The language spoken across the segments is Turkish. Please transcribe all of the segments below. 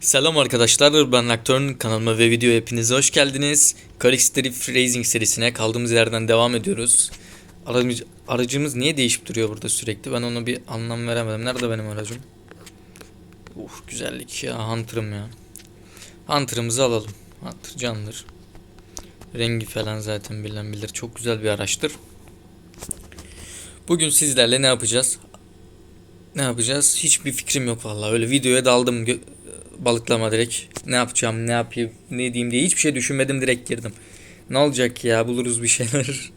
Selam arkadaşlar ben Aktör'ün kanalıma ve video hepinize hoş geldiniz. Calix Drift Racing serisine kaldığımız yerden devam ediyoruz. Aracımız, aracımız niye değişip duruyor burada sürekli ben ona bir anlam veremedim. Nerede benim aracım? Uf güzellik ya Hunter'ım ya. Hunter'ımızı alalım. Hunter candır. Rengi falan zaten bilen bilir. Çok güzel bir araçtır. Bugün sizlerle ne yapacağız? Ne yapacağız? Hiçbir fikrim yok vallahi. Öyle videoya daldım balıklama direkt. Ne yapacağım, ne yapayım, ne diyeyim diye hiçbir şey düşünmedim direkt girdim. Ne olacak ya buluruz bir şeyler.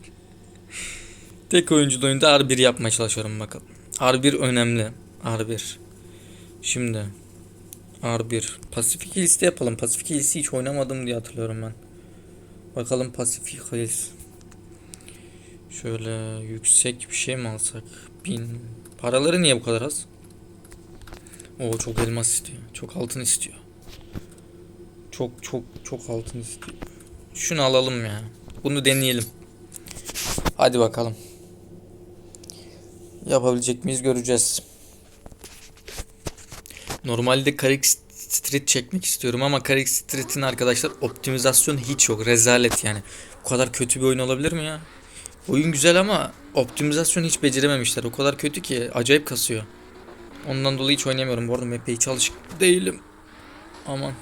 Tek oyunculu oyunda R1 yapmaya çalışıyorum bakalım. R1 önemli. R1. Şimdi R1. Pacific Hills'te yapalım. Pacific Hills'i hiç oynamadım diye hatırlıyorum ben. Bakalım Pacific Hills. Şöyle yüksek bir şey mi alsak? Bin. Paraları niye bu kadar az? O çok elmas istiyor. Çok altın istiyor. Çok çok çok altın istiyor. Şunu alalım ya. Bunu deneyelim. Hadi bakalım. Yapabilecek miyiz göreceğiz. Normalde Carrick Street çekmek istiyorum ama Carrick Street'in arkadaşlar optimizasyonu hiç yok. Rezalet yani. Bu kadar kötü bir oyun olabilir mi ya? Oyun güzel ama optimizasyon hiç becerememişler. O kadar kötü ki acayip kasıyor. Ondan dolayı hiç oynayamıyorum. Bu arada map'e hiç alışık değilim. Aman.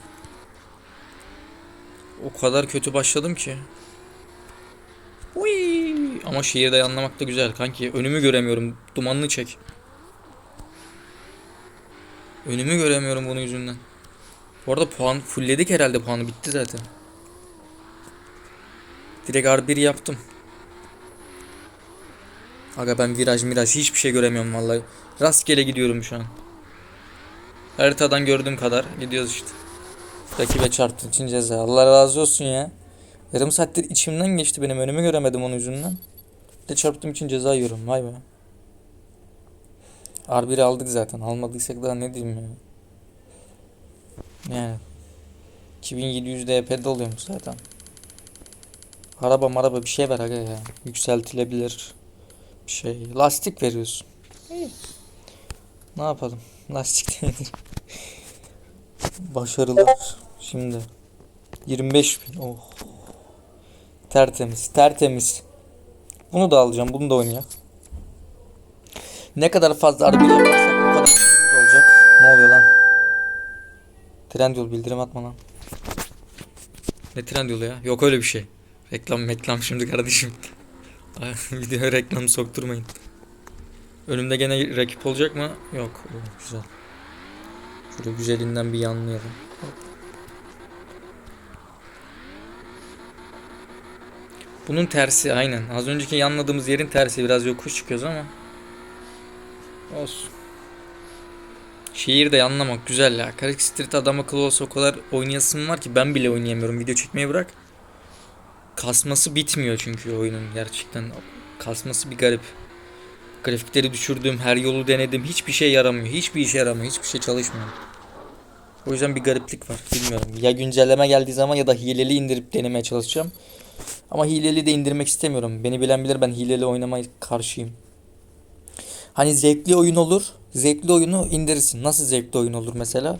O kadar kötü başladım ki. Uy. Ama şehirde anlamak da güzel kanki. Önümü göremiyorum. Dumanını çek. Önümü göremiyorum bunun yüzünden. Bu arada puan fullledik herhalde puanı bitti zaten. Direkt R1 yaptım. Aga ben viraj miraj hiçbir şey göremiyorum vallahi. Rastgele gidiyorum şu an. Haritadan gördüğüm kadar gidiyoruz işte. Rakibe çarptığın için ceza. Allah razı olsun ya. Yarım saattir içimden geçti benim önümü göremedim onun yüzünden. Bir De çarptığım için ceza yiyorum vay be. R1'i aldık zaten. Almadıysak daha ne diyeyim ya. Yani. 2700 DP'de oluyormuş zaten. Araba maraba bir şey ver aga ya. Yükseltilebilir bir şey. Lastik veriyorsun. İyi. Ne yapalım? Lastik nedir? Başarılar. Şimdi. 25 bin. Oh. Tertemiz. Tertemiz. Bunu da alacağım. Bunu da oynayacağım. Ne kadar fazla araba yaparsak o kadar olacak. Ne oluyor lan? Trendyol bildirim atma lan. Ne Trendyol ya? Yok öyle bir şey. Reklam meklam şimdi kardeşim. Videoya reklam sokturmayın. Önümde gene rakip olacak mı? Yok. Oo, güzel. Şöyle güzelinden bir yanlayalım. Bunun tersi aynen. Az önceki yanladığımız yerin tersi. Biraz yokuş çıkıyoruz ama. Olsun. Şehirde yanlamak güzel ya. Carrick Street adam akıllı olsa o kadar oynayasım var ki ben bile oynayamıyorum. Video çekmeyi bırak. Kasması bitmiyor çünkü oyunun gerçekten. Kasması bir garip. Grafikleri düşürdüm, her yolu denedim. Hiçbir şey yaramıyor. Hiçbir işe yaramıyor. Hiçbir şey çalışmıyor. O yüzden bir gariplik var. Bilmiyorum. Ya güncelleme geldiği zaman ya da hileli indirip denemeye çalışacağım. Ama hileli de indirmek istemiyorum. Beni bilen bilir ben hileli oynamaya karşıyım. Hani zevkli oyun olur. Zevkli oyunu indirirsin. Nasıl zevkli oyun olur mesela?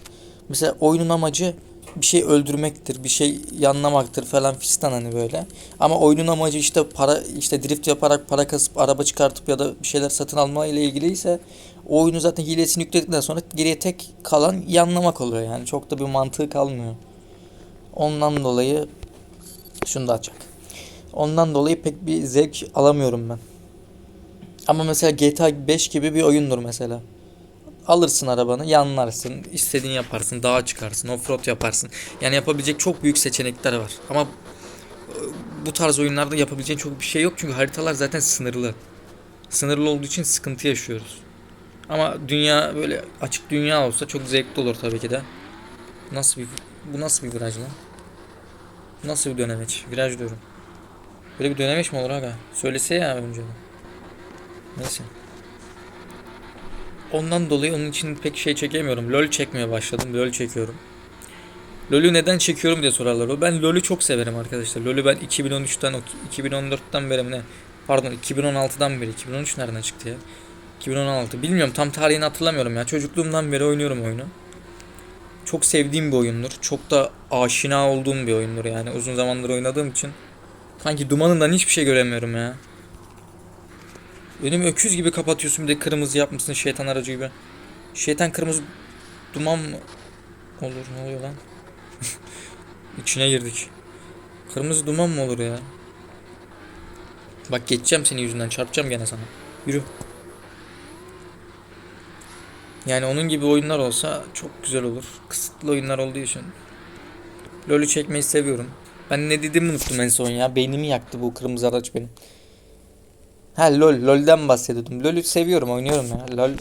Mesela oyunun amacı bir şey öldürmektir, bir şey yanlamaktır falan fistan hani böyle. Ama oyunun amacı işte para işte drift yaparak para kasıp araba çıkartıp ya da bir şeyler satın alma ile ilgiliyse o oyunu zaten hilesini yükledikten sonra geriye tek kalan yanlamak oluyor yani. Çok da bir mantığı kalmıyor. Ondan dolayı şunu da açacak. Ondan dolayı pek bir zevk alamıyorum ben. Ama mesela GTA 5 gibi bir oyundur mesela. Alırsın arabanı, yanlarsın, istediğin yaparsın, dağa çıkarsın, offroad yaparsın. Yani yapabilecek çok büyük seçenekler var. Ama e, bu tarz oyunlarda yapabileceğin çok bir şey yok çünkü haritalar zaten sınırlı. Sınırlı olduğu için sıkıntı yaşıyoruz. Ama dünya böyle açık dünya olsa çok zevkli olur tabii ki de. Nasıl bir bu nasıl bir viraj lan? Nasıl bir dönemeç? Viraj diyorum. Böyle bir dönemeç mi olur aga? Söylese ya önce. Neyse. Ondan dolayı onun için pek şey çekemiyorum. LoL çekmeye başladım. LoL çekiyorum. LoL'ü neden çekiyorum diye sorarlar. Ben LoL'ü çok severim arkadaşlar. LoL'ü ben 2013'ten 2014'ten beri ne? Pardon 2016'dan beri. 2013 nereden çıktı ya? 2016. Bilmiyorum tam tarihini hatırlamıyorum ya. Çocukluğumdan beri oynuyorum oyunu. çok sevdiğim bir oyundur. Çok da aşina olduğum bir oyundur yani uzun zamandır oynadığım için. Kanki dumanından hiçbir şey göremiyorum ya. Önümü öküz gibi kapatıyorsun bir de kırmızı yapmışsın şeytan aracı gibi. Şeytan kırmızı duman mı olur ne oluyor lan? İçine girdik. Kırmızı duman mı olur ya? Bak geçeceğim senin yüzünden çarpacağım gene sana. Yürü. Yani onun gibi oyunlar olsa çok güzel olur. Kısıtlı oyunlar olduğu için. LoL'ü çekmeyi seviyorum. Ben ne dediğimi unuttum en son ya. Beynimi yaktı bu kırmızı araç benim. Ha LoL. LoL'den bahsediyordum. LoL'ü seviyorum oynuyorum ya. LoL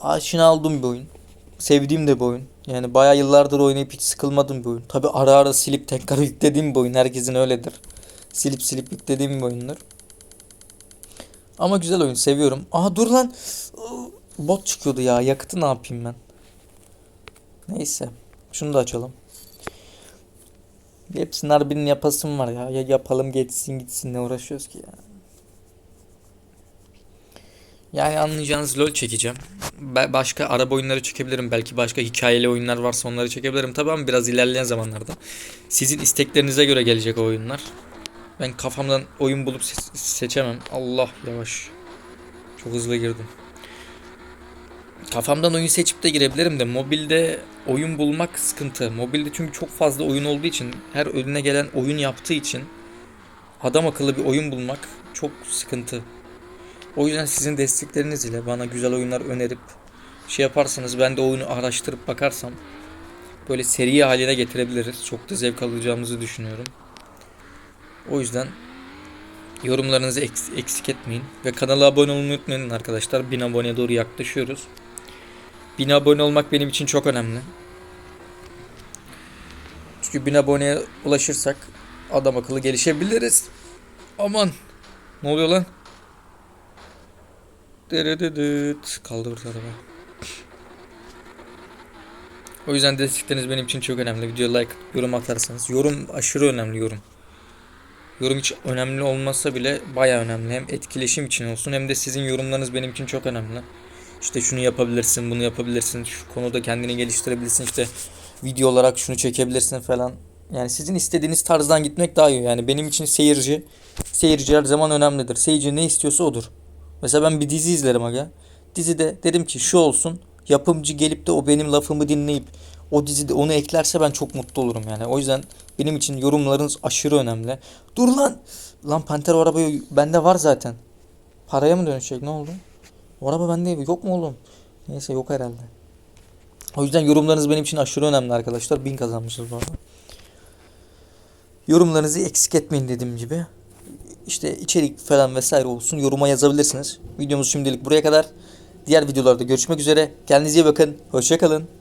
aşina olduğum bir oyun. Sevdiğim de bir oyun. Yani bayağı yıllardır oynayıp hiç sıkılmadığım bir oyun. Tabi ara ara silip tekrar yüklediğim bir oyun. Herkesin öyledir. Silip silip yüklediğim bir oyundur. Ama güzel oyun. Seviyorum. Aha dur lan. Bot çıkıyordu ya. Yakıtı ne yapayım ben? Neyse. Şunu da açalım. Hepsinin harbinin yapasım var ya. Ya yapalım geçsin gitsin ne uğraşıyoruz ki ya. Yani anlayacağınız LoL çekeceğim. Be- başka araba oyunları çekebilirim. Belki başka hikayeli oyunlar varsa onları çekebilirim. Tabii ama biraz ilerleyen zamanlarda. Sizin isteklerinize göre gelecek o oyunlar. Ben kafamdan oyun bulup se- seçemem. Allah yavaş. Çok hızlı girdim. Kafamdan oyun seçip de girebilirim de mobilde oyun bulmak sıkıntı. Mobilde çünkü çok fazla oyun olduğu için her önüne gelen oyun yaptığı için adam akıllı bir oyun bulmak çok sıkıntı. O yüzden sizin destekleriniz ile bana güzel oyunlar önerip şey yaparsanız ben de oyunu araştırıp bakarsam böyle seri haline getirebiliriz. Çok da zevk alacağımızı düşünüyorum. O yüzden yorumlarınızı eks- eksik etmeyin ve kanala abone olmayı unutmayın arkadaşlar. 1000 aboneye doğru yaklaşıyoruz. 1000 abone olmak benim için çok önemli. Çünkü 1000 aboneye ulaşırsak adam akıllı gelişebiliriz. Aman. Ne oluyor lan? Dırıdıdıt. Kaldı burada araba. O yüzden destekleriniz benim için çok önemli. Videoya like, yorum atarsanız. Yorum aşırı önemli yorum. Yorum hiç önemli olmasa bile baya önemli. Hem etkileşim için olsun hem de sizin yorumlarınız benim için çok önemli. İşte şunu yapabilirsin, bunu yapabilirsin, şu konuda kendini geliştirebilirsin, işte video olarak şunu çekebilirsin falan. Yani sizin istediğiniz tarzdan gitmek daha iyi. Yani benim için seyirci, seyirci her zaman önemlidir. Seyirci ne istiyorsa odur. Mesela ben bir dizi izlerim aga. Dizide dedim ki şu olsun. Yapımcı gelip de o benim lafımı dinleyip o dizide onu eklerse ben çok mutlu olurum yani. O yüzden benim için yorumlarınız aşırı önemli. Dur lan. Lan Panther o arabayı bende var zaten. Paraya mı dönüşecek ne oldu? O araba bende yok mu oğlum? Neyse yok herhalde. O yüzden yorumlarınız benim için aşırı önemli arkadaşlar. Bin kazanmışız bu arada. Yorumlarınızı eksik etmeyin dediğim gibi. İşte içerik falan vesaire olsun yoruma yazabilirsiniz. Videomuz şimdilik buraya kadar. Diğer videolarda görüşmek üzere. Kendinize iyi bakın. Hoşçakalın.